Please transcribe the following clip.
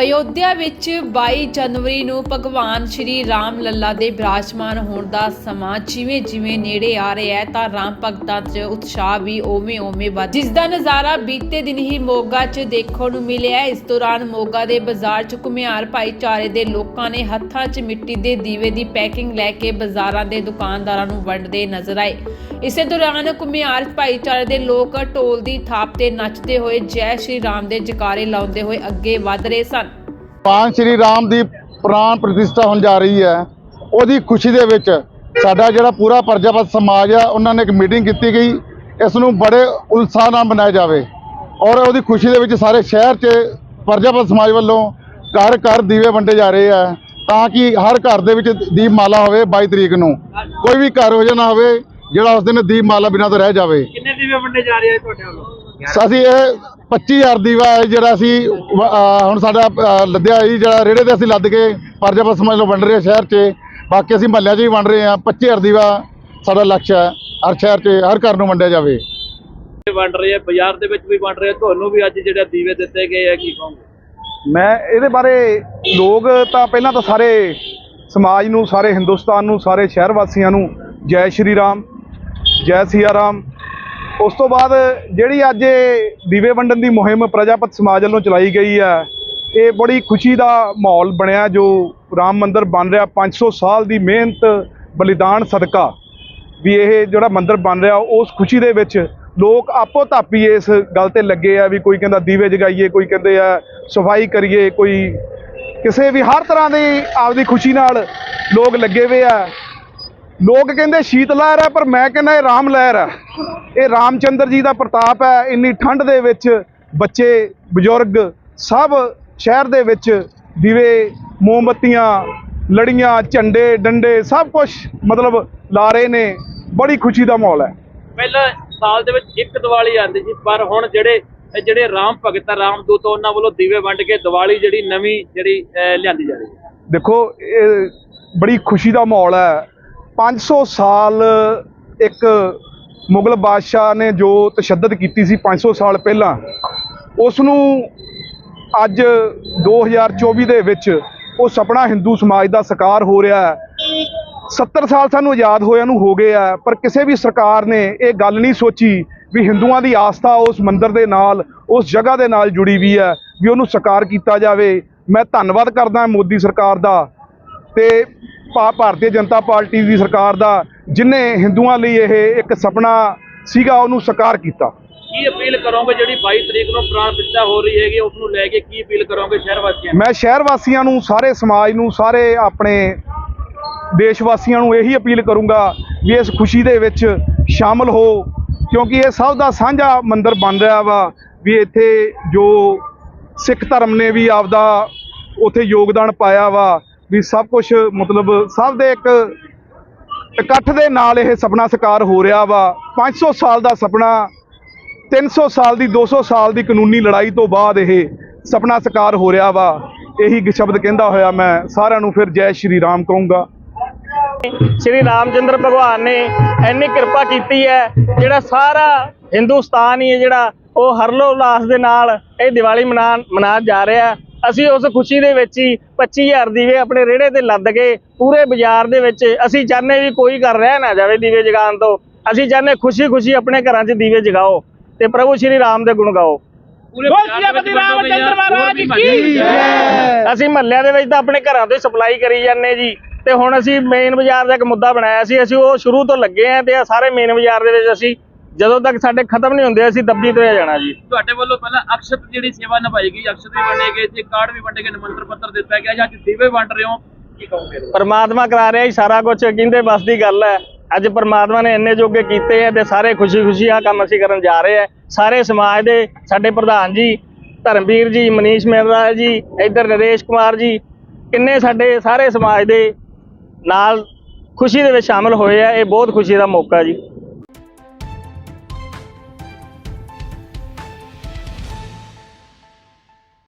ਅਯੋਧਿਆ ਵਿੱਚ 22 ਜਨਵਰੀ ਨੂੰ ਭਗਵਾਨ ਸ਼੍ਰੀ ਰਾਮ ਲੱਲਾ ਦੇ ਬਿਰਾਜਮਾਨ ਹੋਣ ਦਾ ਸਮਾਂ ਜਿਵੇਂ ਜਿਵੇਂ ਨੇੜੇ ਆ ਰਿਹਾ ਹੈ, ਤਾਂ ਰਾਮ ਭਗਤਾਂ 'ਚ ਉਤਸ਼ਾਹ ਵੀ ਓਵੇਂ ਓਵੇਂ ਵੱਧ ਜਿਸ ਦਾ ਨਜ਼ਾਰਾ ਬੀਤੇ ਦਿਨ ਹੀ ਮੋਗਾ 'ਚ ਦੇਖਣ ਨੂੰ ਮਿਲਿਆ ਇਸ ਦੌਰਾਨ ਮੋਗਾ ਦੇ ਬਾਜ਼ਾਰ 'ਚ ਘੁਮਿਆਰ ਭਾਈਚਾਰੇ ਦੇ ਲੋਕਾਂ ਨੇ ਹੱਥਾਂ 'ਚ ਮਿੱਟੀ ਦੇ ਦੀਵੇ ਦੀ ਪੈਕਿੰਗ ਲੈ ਕੇ ਬਾਜ਼ਾਰਾਂ ਦੇ ਦੁਕਾਨਦਾਰਾਂ ਨੂੰ ਵੰਡਦੇ ਨਜ਼ਰ ਆਏ। ਇਸੇ ਦੌਰਾਨ ਘੁਮਿਆਰ ਭਾਈਚਾਰੇ ਦੇ ਲੋਕ ਢੋਲ ਦੀ ਥਾਪ ਤੇ ਨੱਚਦੇ ਹੋਏ ਜੈ ਸ਼੍ਰੀ ਰਾਮ ਦੇ ਜਕਾਰੇ ਲਾਉਂਦੇ ਹੋਏ ਅੱਗੇ ਵਧ ਰਹੇ ਸਨ। ਭਗਵਾਨ ਸ਼੍ਰੀ ਰਾਮ ਦੀ ਪ੍ਰਾਣ ਪ੍ਰਤਿਸ਼ਠਾ ਹੋਣ ਜਾ ਰਹੀ ਹੈ। ਉਹਦੀ ਖੁਸ਼ੀ ਦੇ ਵਿੱਚ ਸਾਡਾ ਜਿਹੜਾ ਪੂਰਾ ਪ੍ਰਜਾਪਤ ਸਮਾਜ ਆ ਉਹਨਾਂ ਨੇ ਇੱਕ ਮੀਟਿੰਗ ਕੀਤੀ ਗਈ। ਇਸ ਨੂੰ ਬੜੇ ਉਤਸ਼ਾਹ ਨਾਲ ਮਨਾਇਆ ਜਾਵੇ। ਔਰ ਉਹਦੀ ਖੁਸ਼ੀ ਦੇ ਵਿੱਚ ਸਾਰੇ ਸ਼ਹਿਰ 'ਚ ਪ੍ਰਜਾਪਤ ਸਮਾਜ ਵੱਲੋਂ ਘਰ ਘਰ ਦੀਵੇ ਵੰਡੇ ਜਾ ਰਹੇ ਆ ਤਾਂ ਕਿ ਹਰ ਘਰ ਦੇ ਵਿੱਚ ਦੀਪਮਾਲਾ ਹੋਵੇ 22 ਤਰੀਕ ਨੂੰ। ਕੋਈ ਵੀ ਘਰ ਹੋ ਜਾਣਾ ਹੋਵੇ ਜਿਹੜਾ ਉਸ ਦਿਨ ਦੀਪਮਾਲਾ ਬਿਨਾਂ ਤੋਂ ਰਹਿ ਜਾਵੇ। ਕਿੰਨੇ ਦੀਵੇ ਵੰਡੇ ਜਾ ਰਹੇ ਆ ਤੁਹਾਡੇ ਵੱਲੋਂ? ਅਸੀਂ ਇਹ 25000 ਦੀਵਾ ਹੈ ਜਿਹੜਾ ਅਸੀਂ ਵ- ਹੁਣ ਸਾਡਾ ਲੱਦਿਆ ਜੀ ਜਿਹੜਾ ਰੇੜੇ ਤੇ ਅਸੀਂ ਲੱਦ ਕੇ ਪਰਜਾਪਤ ਸਮਾਜ ਨੂੰ ਵੰਡ ਰਹੇ ਹਾਂ ਸ਼ਹਿਰ 'ਚ। ਬਾਕੀ ਅਸੀਂ ਮਹੱਲਿਆਂ 'ਚ ਵੀ ਵੰਡ ਰਹੇ ਹਾਂ। 25000 ਦੀਵਾ ਸਾਡਾ ਲਕਸ਼ ਹੈ ਹਰ ਸ਼ਹਿਰ 'ਚ ਹਰ ਘਰ ਨੂੰ ਵੰਡਿਆ ਜਾਵੇ। ਵੰਡ ਰਹੇ ਆ ਬਾਜ਼ਾਰ ਦੇ ਵਿੱਚ ਵੀ ਵੰਡ ਰਹੇ ਆ। ਤੁਹਾਨੂੰ ਵੀ ਅੱਜ ਜਿਹੜੇ ਦੀਵੇ ਦਿੱਤੇ ਗਏ ਆ ਕੀ ਕਹੋਗੇ? ਮੈਂ ਇਹਦੇ ਬਾਰੇ ਲੋਕ ਤਾਂ ਪਹਿਲਾਂ ਤਾਂ ਸਾਰੇ ਸਮਾਜ ਨੂੰ ਸਾਰੇ ਹਿੰਦੁਸਤਾਨ ਨੂੰ ਸਾਰੇ ਸ਼ਹਿਰ ਵਾਸੀਆਂ ਨੂੰ ਜੈ ਸ਼੍ਰੀ ਰਾਮ ਜੈ ਸਿਆ ਰਾਮ ਉਸ ਤੋਂ ਬਾਅਦ ਜਿਹੜੀ ਅੱਜ ਇਹ ਦੀਵੇ ਵੰਡਣ ਦੀ ਮੁਹਿੰਮ ਪ੍ਰਜਾਪਤ ਸਮਾਜ ਵੱਲੋਂ ਚਲਾਈ ਗਈ ਹੈ, ਇਹ ਬੜੀ ਖੁਸ਼ੀ ਦਾ ਮਾਹੌਲ ਬਣਿਆ ਜੋ ਰਾਮ ਮੰਦਿਰ ਬਣ ਰਿਹਾ 500 ਸਾਲ ਦੀ ਮਿਹਨਤ, ਬਲੀਦਾਨ, ਸਦਕਾ ਵੀ ਇਹ ਜਿਹੜਾ ਮੰਦਿਰ ਬਣ ਰਿਹਾ, ਉਸ ਖੁਸ਼ੀ ਦੇ ਵਿੱਚ ਲੋਕ ਆਪੋ ਧਾਪੀ ਇਸ ਗੱਲ ਤੇ ਲੱਗੇ ਆ ਵੀ ਕੋਈ ਕਹਿੰਦਾ ਦੀਵੇ ਜਗਾਈਏ, ਕੋਈ ਕਹਿੰਦੇ ਆ ਸਫ਼ਾਈ ਕਰੀਏ, ਕੋਈ ਕਿਸੇ ਵੀ ਹਰ ਤਰ੍ਹਾਂ ਦੀ ਆਪਦੀ ਖੁਸ਼ੀ ਨਾਲ ਲੋਕ ਲੱਗੇ ਹੋਏ ਆ। ਲੋਕ ਕਹਿੰਦੇ ਸ਼ੀਤ ਲਹਿਰ ਹੈ ਪਰ ਮੈਂ ਕਹਿੰਦਾ ਇਹ ਰਾਮ ਲਹਿਰ ਹੈ। ਇਹ ਰਾਮਚੰਦਰ ਜੀ ਦਾ ਪ੍ਰਤਾਪ ਹੈ ਇੰਨੀ ਠੰਡ ਦੇ ਵਿੱਚ ਬੱਚੇ ਬਜ਼ੁਰਗ ਸਭ ਸ਼ਹਿਰ ਦੇ ਵਿੱਚ ਦੀਵੇ ਮੋਮਬੱਤੀਆਂ ਲੜੀਆਂ ਝੰਡੇ ਡੰਡੇ ਸਭ ਕੁਝ ਮਤਲਬ ਲਾ ਰਹੇ ਨੇ। ਬੜੀ ਖੁਸ਼ੀ ਦਾ ਮਾਹੌਲ ਹੈ। ਪਹਿਲਾਂ ਸਾਲ ਦੇ ਵਿੱਚ ਇੱਕ ਦੀਵਾਲੀ ਆਉਂਦੀ ਸੀ ਪਰ ਹੁਣ ਜਿਹੜੇ ਜਿਹੜੇ ਰਾਮ ਭਗਤ ਆ ਰਾਮ ਦੂਤ ਉਹਨਾਂ ਵੱਲੋਂ ਦੀਵੇ ਵੰਡ ਕੇ ਦੀਵਾਲੀ ਜਿਹੜੀ ਨਵੀਂ ਜਿਹੜੀ ਲਿਆਂਦੀ ਜਾ ਰਹੀ ਹੈ। ਦੇਖੋ ਇਹ ਬੜੀ ਖੁਸ਼ੀ ਦਾ ਮਾਹੌਲ ਹੈ। 500 ਸਾਲ ਇੱਕ ਮੁਗਲ ਬਾਦਸ਼ਾਹ ਨੇ ਜੋ ਤਸ਼ੱਦਦ ਕੀਤੀ ਸੀ 500 ਸਾਲ ਪਹਿਲਾਂ ਉਸ ਨੂੰ ਅੱਜ 2024 ਦੇ ਵਿੱਚ ਉਹ ਸੁਪਨਾ ਹਿੰਦੂ ਸਮਾਜ ਦਾ ਸਾਕਾਰ ਹੋ ਰਿਹਾ ਹੈ। 70 ਸਾਲ ਸਾਨੂੰ ਆਜ਼ਾਦ ਹੋਇਆਂ ਨੂੰ ਹੋ ਗਏ ਆ ਪਰ ਕਿਸੇ ਵੀ ਸਰਕਾਰ ਨੇ ਇਹ ਗੱਲ ਨਹੀਂ ਸੋਚੀ ਵੀ ਹਿੰਦੂਆਂ ਦੀ ਆਸਥਾ ਉਸ ਮੰਦਿਰ ਦੇ ਨਾਲ, ਉਸ ਜਗ੍ਹਾ ਦੇ ਨਾਲ ਜੁੜੀ ਵੀ ਹੈ, ਵੀ ਉਹਨੂੰ ਸਾਕਾਰ ਕੀਤਾ ਜਾਵੇ। ਮੈਂ ਧੰਨਵਾਦ ਕਰਦਾ ਮੋਦੀ ਸਰਕਾਰ ਦਾ ਤੇ ਭਾ- ਭਾਰਤੀ ਜਨਤਾ ਪਾਰਟੀ ਦੀ ਸਰਕਾਰ ਦਾ ਜਿਨੇ ਹਿੰਦੂਆਂ ਲਈ ਇਹ ਇੱਕ ਸੁਪਨਾ ਸੀਗਾ ਉਹਨੂੰ ਸਾਕਾਰ ਕੀਤਾ। ਕੀ ਅਪੀਲ ਕਰੋਗੇ ਜਿਹੜੀ 22 ਤਰੀਕ ਨੂੰ ਪ੍ਰਾਣ ਪ੍ਰਤਿਸ਼ਠਾ ਹੋ ਰਹੀ ਹੈਗੀ ਉਸ ਨੂੰ ਲੈ ਕੇ ਕੀ ਅਪੀਲ ਕਰੋਗੇ ਸ਼ਹਿਰ ਵਾਸੀਆਂ ਮੈਂ ਸ਼ਹਿਰ ਵਾਸੀਆਂ ਨੂੰ ਸਾਰੇ ਸਮਾਜ ਨੂੰ ਸਾਰੇ ਆਪਣੇ ਦੇਸ਼ ਵਾਸੀਆਂ ਨੂੰ ਇਹੀ ਅਪੀਲ ਕਰੂੰਗਾ ਵੀ ਇਸ ਖੁਸ਼ੀ ਦੇ ਵਿੱਚ ਸ਼ਾਮਲ ਹੋ ਕਿਉਂਕਿ ਇਹ ਸਭ ਦਾ ਸਾਂਝਾ ਮੰਦਿਰ ਬਣ ਰਿਹਾ ਵਾ ਵੀ ਇੱਥੇ ਜੋ ਸਿੱਖ ਧਰਮ ਨੇ ਵੀ ਆਪਦਾ ਉੱਥੇ ਯੋਗਦਾਨ ਪਾਇਆ ਵਾ ਵੀ ਸਭ ਕੁਝ ਮਤਲਬ ਸਭ ਦੇ ਇੱਕ ਇਕੱਠ ਦੇ ਨਾਲ ਇਹ ਸੁਪਨਾ ਸਾਕਾਰ ਹੋ ਰਿਹਾ ਵਾ। 500 ਸਾਲ ਦਾ ਸੁਪਨਾ 300 ਸਾਲ ਦੀ 200 ਸਾਲ ਦੀ ਕਾਨੂੰਨੀ ਲੜਾਈ ਤੋਂ ਬਾਅਦ ਇਹ ਸੁਪਨਾ ਸਾਕਾਰ ਹੋ ਰਿਹਾ ਵਾ। ਇਹੀ ਸ਼ਬਦ ਕਹਿੰਦਾ ਹੋਇਆ ਮੈਂ, ਸਾਰਿਆਂ ਨੂੰ ਫਿਰ ਜੈ ਸ਼੍ਰੀ ਰਾਮ ਕਹੂੰਗਾ। ਸ਼੍ਰੀ ਰਾਮਚੰਦਰ ਭਗਵਾਨ ਨੇ ਇੰਨੀ ਕਿਰਪਾ ਕੀਤੀ ਹੈ, ਜਿਹੜਾ ਸਾਰਾ ਹਿੰਦੁਸਤਾਨ ਹੀ ਹੈ ਜਿਹੜਾ ਉਹ ਹਰਲੋ ਉਲਾਸ ਦੇ ਨਾਲ ਇਹ ਦੀਵਾਲੀ ਮਨਾਉਣ ਮਨਾਇਆ ਜਾ ਰਿਹਾ। ਹੈ। ਅਸੀਂ ਉਸ ਖੁਸ਼ੀ ਦੇ ਵਿੱਚ ਹੀ 25000 ਦੀਵੇ ਆਪਣੇ ਰੇੜੇ ਤੇ ਲੱਦ ਕੇ ਪੂਰੇ ਬਾਜ਼ਾਰ ਦੇ ਵਿੱਚ ਅਸੀਂ ਚਾਹੁੰਦੇ ਵੀ ਕੋਈ ਘਰ ਰਹਿ ਨਾ ਜਾਵੇ ਦੀਵੇ ਜਗਾਉਣ ਤੋਂ। ਅਸੀਂ ਚਾਹੁੰਦੇ ਖੁਸ਼ੀ-ਖੁਸ਼ੀ ਆਪਣੇ ਘਰਾਂ 'ਚ ਦੀਵੇ ਜਗਾਓ ਤੇ ਪ੍ਰਭੂ ਸ਼੍ਰੀ ਰਾਮ ਦੇ ਗੁਣ ਗਾਓ। ਅਸੀਂ ਮਹੱਲਿਆਂ ਦੇ ਵਿੱਚ ਤਾਂ ਆਪਣੇ ਘਰਾਂ ਤੋਂ ਸਪਲਾਈ ਕਰੀ ਜਾਂਦੇ ਜੀ। ਤੇ ਹੁਣ ਅਸੀਂ ਮੇਨ ਬਾਜ਼ਾਰ ਦਾ ਇੱਕ ਮੁੱਦਾ ਬਣਾਇਆ ਸੀ ਅਸੀਂ ਉਹ ਸ਼ੁਰੂ ਤੋਂ ਲੱਗੇ ਆਂ ਤੇ ਆ ਸਾਰੇ ਮੇਨ ਬਾਜ਼ਾਰ ਦੇ ਵਿੱਚ ਅਸੀਂ ਜਦੋਂ ਤੱਕ ਸਾਡੇ ਖਤਮ ਨਹੀਂ ਹੁੰਦੇ ਅਸੀਂ ਦੱਬੀ ਤੋਂ ਜਾਣਾ ਜੀ। ਤੁਹਾਡੇ ਵੱਲੋਂ ਪਹਿਲਾਂ ਅਕਸ਼ਤ ਜਿਹੜੀ ਸੇਵਾ ਨਿਭਾਈ ਗਈ ਅਕਸ਼ਤ ਵੀ ਵੰਡੇ ਗਏ ਤੇ ਕਾਰਡ ਵੀ ਵੰਡੇ ਗਏ ਨਿਮੰਤਰ ਪੱਤਰ ਦਿੱਤਾ ਗਿਆ ਜਾਂ ਅੱਜ ਦੀਵੇ ਵੰਡ ਰਹੇ ਹੋ ਕੀ ਕਹੋਗੇ? ਪਰਮਾਤਮਾ ਕਰਾ ਰਿਹਾ ਜੀ ਸਾਰਾ ਕੁਝ ਕਹਿੰਦੇ ਬਸ ਦੀ ਗੱਲ ਹੈ। ਅੱਜ ਪਰਮਾਤਮਾ ਨੇ ਇੰਨੇ ਜੋਗੇ ਕੀਤੇ ਆ ਤੇ ਸਾਰੇ ਖੁਸ਼ੀ-ਖੁਸ਼ੀ ਆ ਕੰਮ ਅਸੀਂ ਕਰਨ ਜਾ ਰਹੇ ਆ। ਸਾਰੇ ਸਮਾਜ ਦੇ ਸਾਡੇ ਪ੍ਰਧਾਨ ਜੀ ਧਰਮਵੀਰ ਜੀ ਮਨੀਸ਼ ਮੇਰਾ ਜੀ ਇੱਧਰ ਨਰੇਸ਼ ਕੁਮਾਰ ਜੀ ਕਿੰਨੇ ਸਾਡੇ ਸਾਰੇ ਸਮਾਜ ਦੇ ਨਾਲ ਖੁਸ਼ੀ ਦੇ ਵਿੱਚ ਸ਼ਾਮਲ ਹੋਏ ਆ ਇਹ ਬਹੁਤ ਖੁਸ਼ੀ ਦਾ ਮੌਕਾ ਜੀ।